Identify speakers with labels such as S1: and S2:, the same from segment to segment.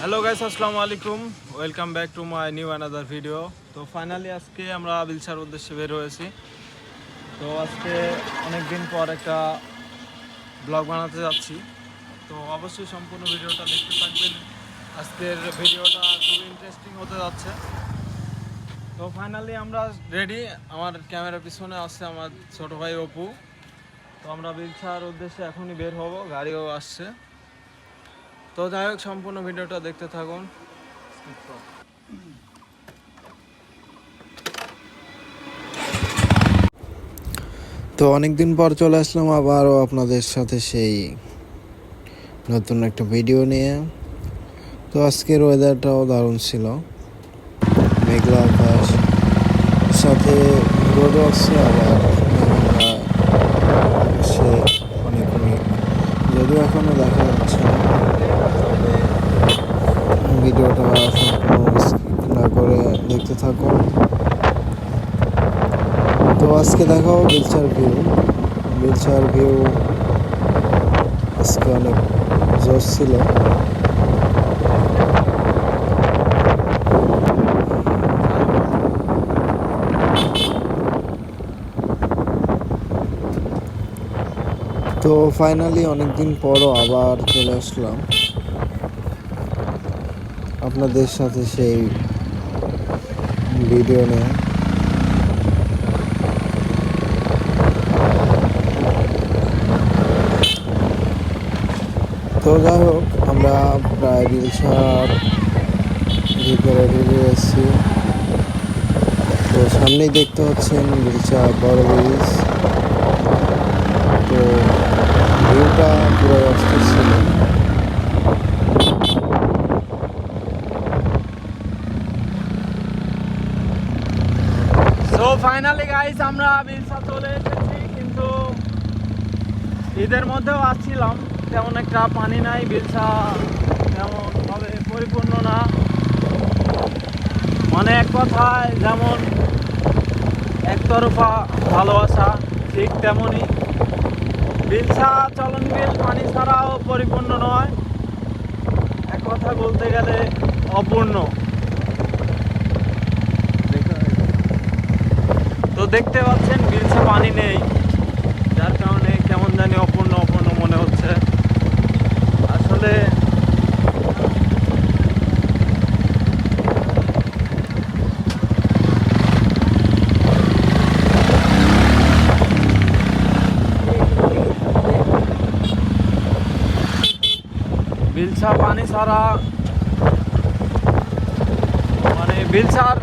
S1: Hello guys আসসালামু আলাইকুম welcome back to my new another video তো ফাইনালি আজকে আমরা বিলসার উদ্দেশ্যে বের হয়েছি। তো আজকে অনেক দিন পর একটা ব্লগ বানাতে যাচ্ছি। তো অবশ্যই সম্পূর্ণ ভিডিওটা দেখতে থাকবেন। আজকের ভিডিওটা খুব ইন্টারেস্টিং হতে যাচ্ছে। তো ফাইনালি আমরা রেডি আমার ক্যামেরার পিছনে আছে আমার ছোট ভাই অপু। তো আমরা বিলসার উদ্দেশ্যে এখনই বের হব। গাড়িও আসছে। তো যাই হোক, সম্পূর্ণ ভিডিওটা দেখতে থাকুন।
S2: তো অনেক দিন পর চলে আসলাম আবারও আপনাদের সাথে সেই নতুন একটা ভিডিও নিয়ে। তো আজকের ওয়েদারটাও দারুণ ছিল। মেঘলা আকাশ, সাথে রোদও আছে, আবার সে অনেক মেঘ। যদিও এখনও দেখা যাচ্ছে না তবে ভিডিওটা সম্পূর্ণ skip না করে দেখতে থাকুন তো আজকে দেখাও বিলচার ভিউ। বিলচার ভিউ আজকে অনেক জোর ছিল। তো ফাইনালি অনেকদিন পরও আবার চলে আসলাম। আপনাদের সাথে সেই ভিডিও নিয়ে। তো যাই হোক, আমরা প্রায় বিলসার ভিতরে ঢুকে এসেছি তো সামনেই দেখতে হচ্ছেন বিলসা বড় ব্রিজ। তো ভিউটা পুরো অস্থির ছিল।
S1: ফাইনালি গাইস আমরা বিলসা চলে এসেছি, কিন্তু ঈদের মধ্যেও আসছিলাম। তেমন একটা পানি নাই বিলসা তেমন ভাবে পরিপূর্ণ না। এক কথায় যেমন একতরফা ভালোবাসা, ঠিক তেমনই। বিলসা চলন বিল পানি ছাড়াও পরিপূর্ণ নয়। এক কথা বলতে গেলে অপূর্ণ। তো দেখতে পাচ্ছেন বিলসা পানি নেই যার কারণে কেমন জানি অপূর্ণ অপূর্ণ মনে হচ্ছে আসলে বিলসা পানি ছাড়া মানে বিলসার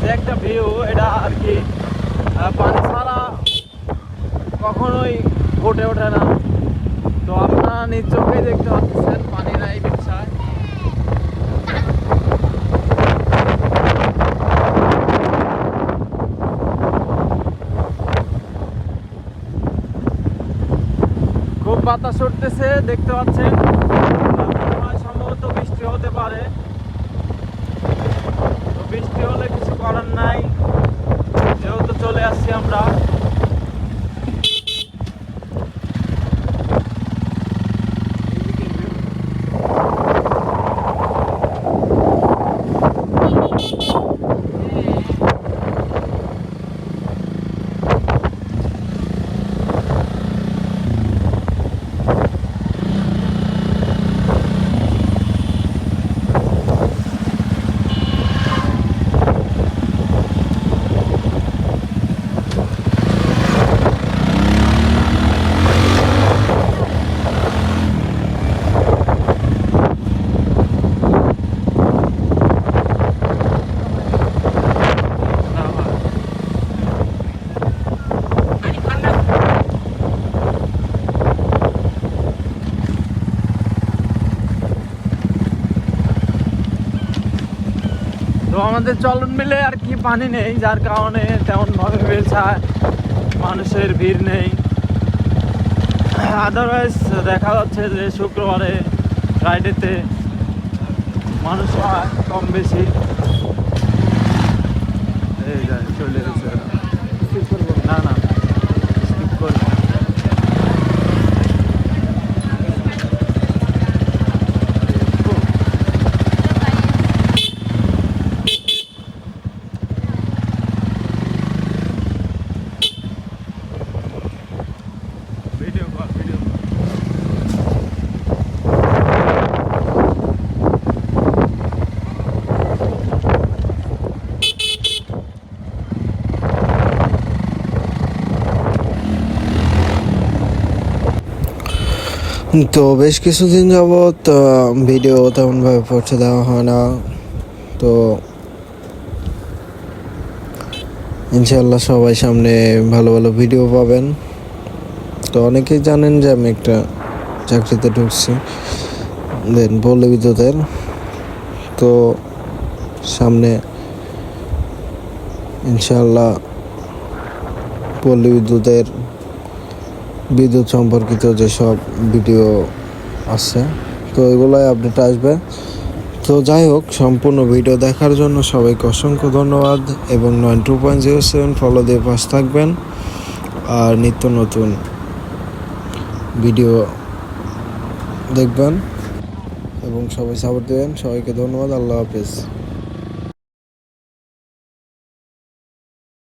S1: যে একটা ভিউ এটা আর কি পানি ছাড়া কখনোই ফুটে ওঠে না। তো আপনারা নিজ চোখেই দেখতে পাচ্ছেন পানি নাই বিলসায় খুব বাতাস উঠতেছে, দেখতে পাচ্ছেন মনে হয় সম্ভবত বৃষ্টি হতে পারে। তো বৃষ্টি হলে কিছু করার নাই যেহেতু চলে আসছি আমরা তো আমাদের চলন মিলে আর কি পানি নেই, যার কারণে তেমন ভাবে বেছা মানুষের ভিড় নেই। আদারওয়াইজ দেখা যাচ্ছে যে শুক্রবারে ফ্রাইডেতে মানুষ কম বেশি। এই যায় চলে না না।
S2: তো বেশ কিছুদিন যাবৎ ভিডিও তেমনভাবে পৌঁছে দেওয়া হয় না। তো ইনশাল্লাহ সবাই সামনে ভালো ভালো ভিডিও পাবেন। তো অনেকেই জানেন যে আমি একটা চাকরিতে ঢুকছি, দেন পল্লী বিদ্যুতের তো সামনে ইনশাল্লাহ পল্লী বিদ্যুতের বিদ্যুৎ সম্পর্কিত যেসব ভিডিও আছে, তো এগুলোই আপডেট আসবে। তো যাই হোক, সম্পূর্ণ ভিডিও দেখার জন্য সবাইকে অসংখ্য ধন্যবাদ এবং নয় two point zero seven follow দিয়ে পাশ থাকবেন। আর নিত্য নতুন ভিডিও দেখবেন এবং সবাই সাপোর্ট দেবেন। সবাইকে ধন্যবাদ। আল্লাহ হাফেজ।